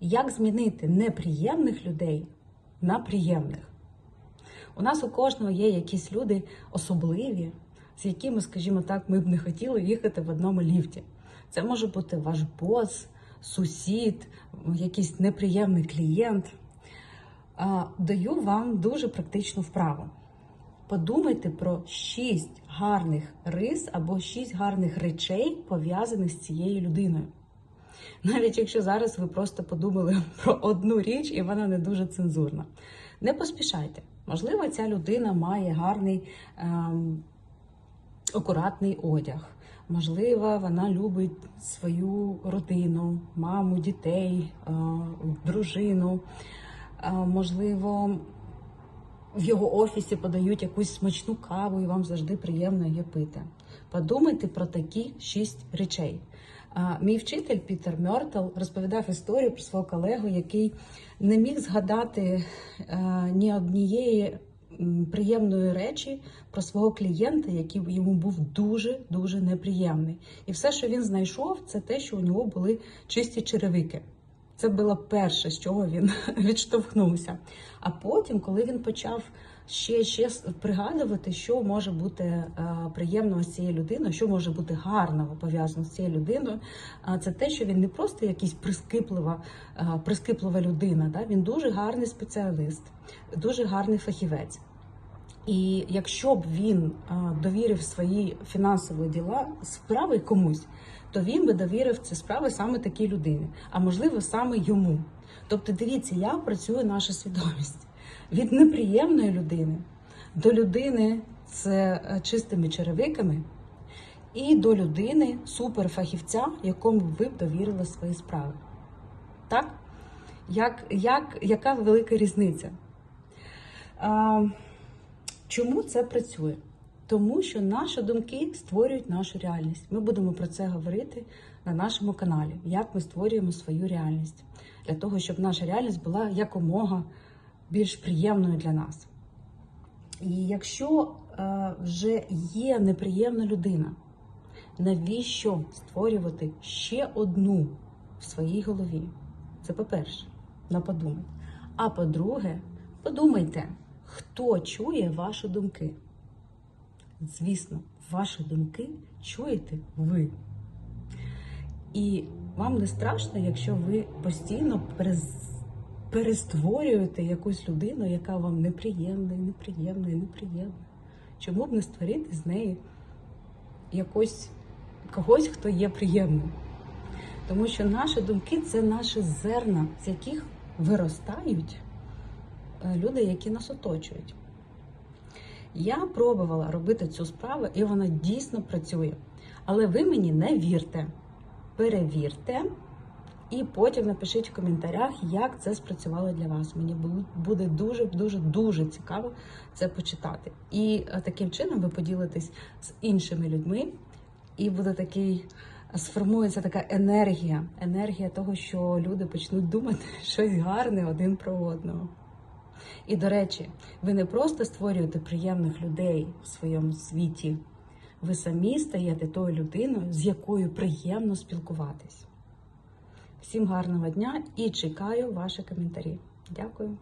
Як змінити неприємних людей на приємних? У нас у кожного є якісь люди особливі, з якими, скажімо так, ми б не хотіли їхати в одному ліфті. Це може бути ваш бос, сусід, якийсь неприємний клієнт. Даю вам дуже практичну вправу. Подумайте про шість гарних рис або шість гарних речей, пов'язаних з цією людиною. Навіть якщо зараз ви просто подумали про одну річ і вона не дуже цензурна. Не поспішайте. Можливо, ця людина має гарний ем, акуратний одяг. Можливо, вона любить свою родину, маму, дітей, е, дружину. Е, можливо, в його офісі подають якусь смачну каву, і вам завжди приємно її пити. Подумайте про такі шість речей. Мій вчитель Пітер Мертл розповідав історію про свого колегу, який не міг згадати е, ні однієї приємної речі про свого клієнта, який йому був дуже дуже неприємний. І все, що він знайшов, це те, що у нього були чисті черевики. Це було перше, з чого він відштовхнувся. А потім, коли він почав ще ще пригадувати, що може бути е, приємного з цією людиною, що може бути гарного пов'язано з цією людиною, це те, що він не просто якийсь прискіплива, е, прискіплива людина. Да? Він дуже гарний спеціаліст, дуже гарний фахівець. І якщо б він довірив свої фінансові діла справи комусь, то він би довірив ці справи саме такій людині, а можливо саме йому. Тобто, дивіться, як працює наша свідомість від неприємної людини до людини з е, чистими черевиками, і до людини суперфахівця, якому ви б довірили свої справи. Так? Як, як, Яка велика різниця? А, Чому це працює? Тому що наші думки створюють нашу реальність. Ми будемо про це говорити на нашому каналі, як ми створюємо свою реальність для того, щоб наша реальність була якомога більш приємною для нас. І якщо е, вже є неприємна людина, навіщо створювати ще одну в своїй голові? Це по-перше, на подумати. А по-друге, подумайте, хто чує ваші думки. Звісно, ваші думки чуєте ви. І вам не страшно, якщо ви постійно перестворюєте якусь людину, яка вам неприємна, неприємна, неприємна. Чому б не створити з неї якось когось, хто є приємним? Тому що наші думки це наші зерна, з яких виростають люди, які нас оточують. Я пробувала робити цю справу, і вона дійсно працює. Але ви мені не вірте. Перевірте, і потім напишіть в коментарях, як це спрацювало для вас. Мені буде дуже, дуже, цікаво це почитати. І е, таким чином ви поділитесь з іншими людьми, і буде такий. Сформується така енергія, енергія того, що люди почнуть думати щось гарне один про одного. І, до речі, ви не просто створюєте приємних людей в своєму світі, ви самі стаєте тою людиною, з якою приємно спілкуватись. Всім гарного дня і чекаю ваші коментарі. Дякую.